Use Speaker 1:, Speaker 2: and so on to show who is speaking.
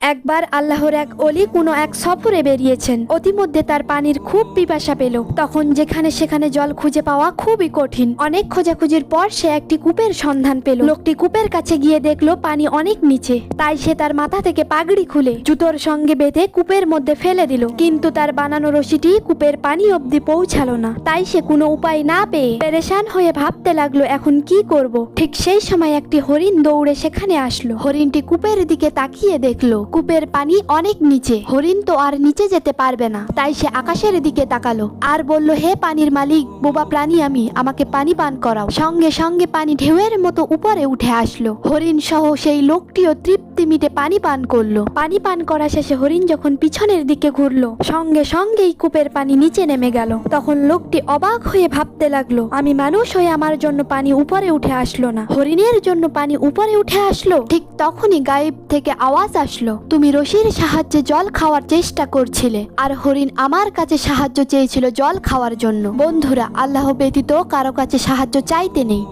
Speaker 1: একবার আল্লাহর এক অলি কোনো এক সফরে বেরিয়েছেন। অতিমধ্যে তার পানির খুব পিপাসা পেল। তখন যেখানে সেখানে জল খুঁজে পাওয়া খুবই কঠিন। অনেক খোঁজাখুঁজির পর সে একটি কূপের সন্ধান পেল। লোকটি কূপের কাছে গিয়ে দেখল পানি অনেক নিচে। তাই সে তার মাথা থেকে পাগড়ি খুলে জুতোর সঙ্গে বেঁধে কূপের মধ্যে ফেলে দিল। কিন্তু তার বানানো রশিটি কূপের পানি অবধি পৌঁছালো না। তাই সে কোনো উপায় না পেয়ে পেরেশান হয়ে ভাবতে লাগল, এখন কি করব? ঠিক সেই সময় একটি হরিণ দৌড়ে সেখানে আসলো। হরিণটি কূপের দিকে তাকিয়ে দেখল। কূপের পানি অনেক নিচে। হরিণ তো আর নিচে যেতে পারবে না। তাই সে আকাশের দিকে তাকালো। আর বলল, হে পানির মালিক, বোবা প্রাণী আমি, আমাকে পানি পান করাও। সঙ্গে সঙ্গে পানি ঢেউয়ের মতো উপরে উঠে আসলো। হরিণ সহ সেই লোকটিও তৃপ্তি মিটে পানি পান করল। পানি পান করা শেষে হরিণ যখন পিছনের দিকে ঘুরলো, সঙ্গে সঙ্গেই কূপের পানি নিচে নেমে গেল। তখন লোকটি অবাক হয়ে ভাবতে লাগল, আমি মানুষ হয়ে আমার জন্য পানি উপরে উঠে আসলো না। হরিণের জন্য পানি উপরে উঠে আসলো, ঠিক তখনই গায়েব থেকে আওয়াজ আসলো। তুমি রশির সাহায্যে জল খাওয়ার চেষ্টা করছিলে, আর হরিণ আমার কাছে সাহায্য চেয়েছিল জল খাওয়ার জন্য। বন্ধুরা, আল্লাহ ব্যতীত কারও কাছে সাহায্য চাইতে নেই।